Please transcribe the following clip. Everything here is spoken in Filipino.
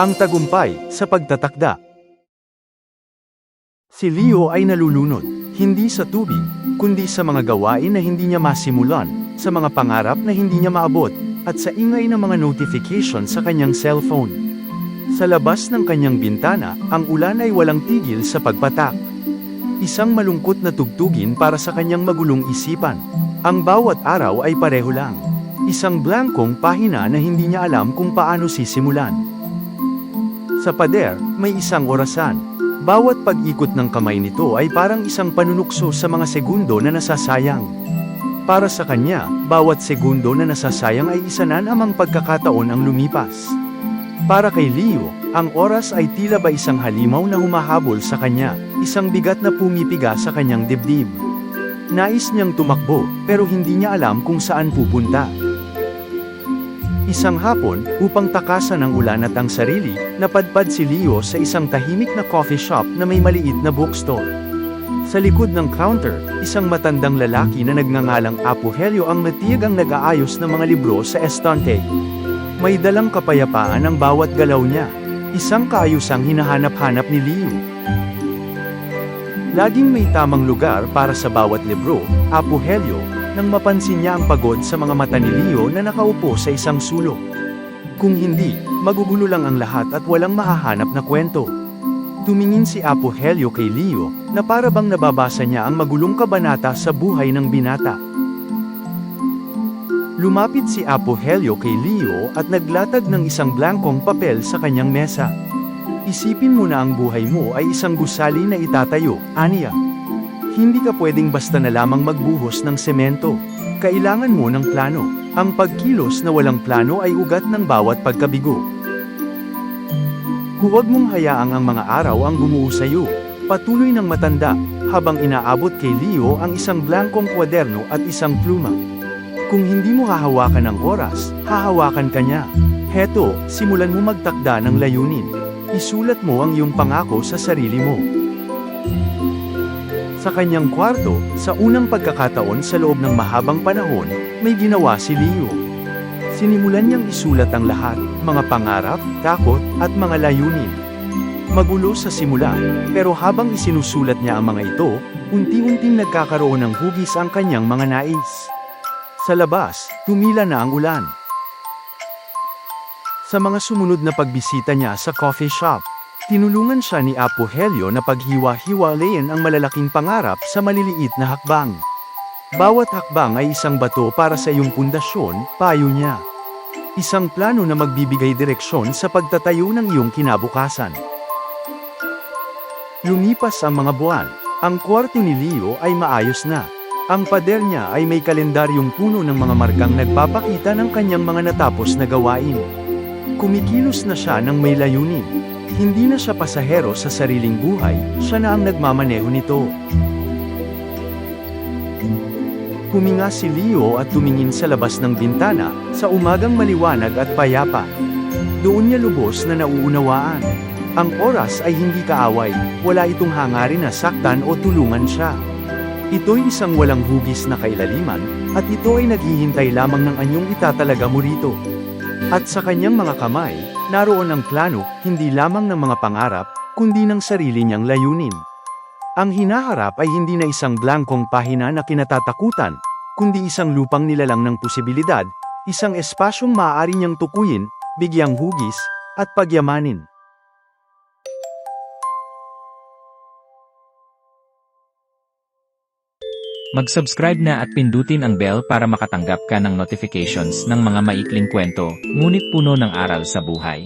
Ang tagumpay sa pagtatakda. Si Leo ay nalulunod, hindi sa tubig, kundi sa mga gawain na hindi niya masimulan, sa mga pangarap na hindi niya maabot, at sa ingay ng mga notification sa kanyang cellphone. Sa labas ng kanyang bintana, ang ulan ay walang tigil sa pagpatak. Isang malungkot na tugtugin para sa kanyang magulong isipan. Ang bawat araw ay pareho lang. Isang blankong pahina na hindi niya alam kung paano sisimulan. Sa pader, may isang orasan. Bawat pag-ikot ng kamay nito ay parang isang panunukso sa mga segundo na nasasayang. Para sa kanya, bawat segundo na nasasayang ay isa na namang pagkakataon ang lumipas. Para kay Leo, ang oras ay tila ba isang halimaw na humahabol sa kanya, isang bigat na pumipiga sa kanyang dibdib. Nais niyang tumakbo, pero hindi niya alam kung saan pupunta. Isang hapon, upang takasan ang ulan at ang sarili, napadpad si Leo sa isang tahimik na coffee shop na may maliit na bookstore. Sa likod ng counter, isang matandang lalaki na nagngangalang Apo Helio ang matiyag ang nag-aayos ng mga libro sa estante. May dalang kapayapaan ang bawat galaw niya, isang kaayusang hinahanap-hanap ni Leo. Laging may tamang lugar para sa bawat libro, Apo Helio, nang mapansin niya ang pagod sa mga mata ni Leo na nakaupo sa isang sulok. Kung hindi, magugulo lang ang lahat at walang mahahanap na kwento. Tumingin si Apo Helio kay Leo, na para bang nababasa niya ang magulong kabanata sa buhay ng binata. Lumapit si Apo Helio kay Leo at naglatag ng isang blankong papel sa kanyang mesa. Isipin mo na ang buhay mo ay isang gusali na itatayo, aniya. Hindi ka pwedeng basta na lamang magbuhos ng semento. Kailangan mo ng plano. Ang pagkilos na walang plano ay ugat ng bawat pagkabigo. Huwag mong hayaang ang mga araw ang bumuo sa iyo. Patuloy ng matanda, habang inaabot kay Leo ang isang blankong kwaderno at isang pluma. Kung hindi mo hahawakan ang oras, hahawakan ka niya. Heto, simulan mo magtakda ng layunin. Isulat mo ang iyong pangako sa sarili mo. Sa kanyang kwarto, sa unang pagkakataon sa loob ng mahabang panahon, may ginawa si Leo. Sinimulan niyang isulat ang lahat, mga pangarap, takot, at mga layunin. Magulo sa simula, pero habang isinusulat niya ang mga ito, unti-unting nagkakaroon ng hugis ang kanyang mga nais. Sa labas, tumila na ang ulan. Sa mga sumunod na pagbisita niya sa coffee shop, tinulungan siya ni Apo Helio na paghiwa-hiwalayin ang malalaking pangarap sa maliliit na hakbang. Bawat hakbang ay isang bato para sa iyong pundasyon, payo niya. Isang plano na magbibigay direksyon sa pagtatayo ng iyong kinabukasan. Lumipas ang mga buwan, ang kwarto ni Leo ay maayos na. Ang pader niya ay may kalendaryong puno ng mga markang nagpapakita ng kanyang mga natapos na gawain. Kumikilos na siya ng may layunin. Hindi na siya pasahero sa sariling buhay, siya na ang nagmamaneho nito. Huminga si Leo at tumingin sa labas ng bintana, sa umagang maliwanag at payapa. Doon niya lubos na nauunawaan. Ang oras ay hindi kaaway, wala itong hangarin na saktan o tulungan siya. Ito'y isang walang hugis na kailaliman, at ito ay naghihintay lamang ng anyong itatalaga mo rito. At sa kanyang mga kamay, naroon ang plano, hindi lamang ng mga pangarap, kundi ng sarili niyang layunin. Ang hinaharap ay hindi na isang blankong pahina na kinatatakutan, kundi isang lupang nilalang ng posibilidad, isang espasyong maaari niyang tukuyin, bigyang hugis, at pagyamanin. Mag-subscribe na at pindutin ang bell para makatanggap ka ng notifications ng mga maikling kwento, ngunit puno ng aral sa buhay.